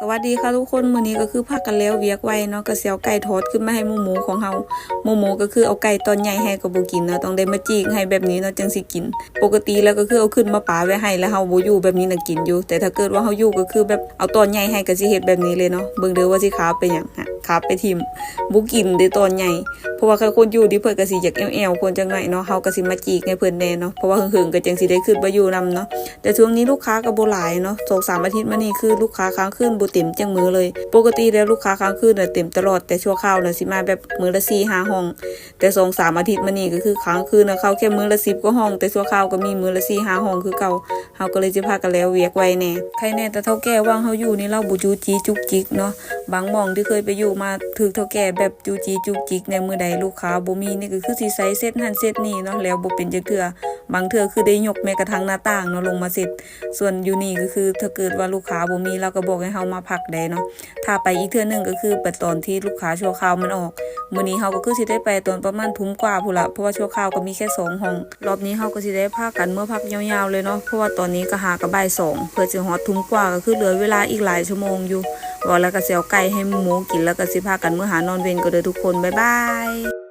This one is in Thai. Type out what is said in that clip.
สวัสดีค่ะทุกคนมื้อนี้ก็คือพากันแล้วเวียกไว้เนาะก็เสียวไก่ทอดขึ้นมาให้หมูหมูของเฮาหมูหมูก็คือเอาไก่ตอนใหญ่ให้ก็บ่กินเนาะต้องได้มาจีกให้แบบนี้เนาะจังสิกิน ปกติแล้วก็คือเอาขึ้นมาป่าไว้ให้แล้วเฮาบ่อยู่แบบนี้น่ะกินอยู่ แต่ถ้าเกิดว่าเฮาอยู่ก็คือแบบเอาตอนใหญ่ให้ก็สิเฮ็ดแบบนี้เลยเนาะเบิ่งเด้อว่าสิขาไปหยังฮะขาไปทิ่มบ่กินเด้ตอนใหญ่เพราะว่าคือคนอยู่ดิเพิ่นก็สิอยากแอวๆคนจังหนเนาะเฮาก็สิมาจีกให้เพิ่นแน่เนาะเพราะว่าหึงๆก็จังสิได้ขึ้นมาอยู่นํเนาะแต่ช่วงนี้ลูกค้าก็บ่หลายเนาะสองสามอาทิตย์มานี่คือลูกค้าค้างคืนบ่เต็มจังมือเลย ปกติแล้วลูกค้าค้างคืนน่ะเต็มตลอดแต่ชั่วคราวน่ะสิมาแบบมือละ4 5ห้อง แต่สองสามอาทิตย์มานี่ก็คือค้างคืนน่ะเข้าแค่มือละ10กว่าห้อง แต่ชั่วคราวก็มีมือละ4 5ห้องคือเก่าเฮาก็เลยสิพากันแล้วเวียกไว้แน่ใครแน่แต่เฒ่าแก่ว่างเฮาอยู่นี่เราบ่จูจีจุกจิกเนาะบางหม่องที่เคยไปอยู่มาถึกเฒ่าแก่แบบจูจีจุกจิกในมือใดลูกค้าบ่มีนี่ก็คือสิใส่เซตหันเซตนี่เนาะแล้วบ่เป็นจักเทื่อบางเทื่อคือได้ยกแม้กระทั่งหน้าต่างเนาะลงมาเสร็จ ส่วนอยู่นี่ก็คือถ้าเกิดว่าลูกค้าบ่มีเราก็บอกให้เฮามาพักได้เนาะถ้าไปอีกเทื่อหนึงก็คือไปตอนที่ลูกค้าชั่วคราวมันออกมื้อนี้เฮาก็คือสิได้ไปตอนประมาณทุ่มกว่าพุ่นละเพราะว่าชั่วคราวก็มีแค่สองห้องรอบนี้เฮาก็สิได้พากันเมื่อพักยาวๆเลยเนาะเพราะว่าตอนนี้ก็หากระบ่ายสองเพื่อสิฮอดทุ่มกว่าก็คือเหลือเวลาอีกหลายชั่วโมงอยู่ ว่าแล้วก็เสียวไก่ให้หมูกินแล้วก็สิพากันเมื่อหานอนเวนก็เด้อทุกคนบ๊ายบาย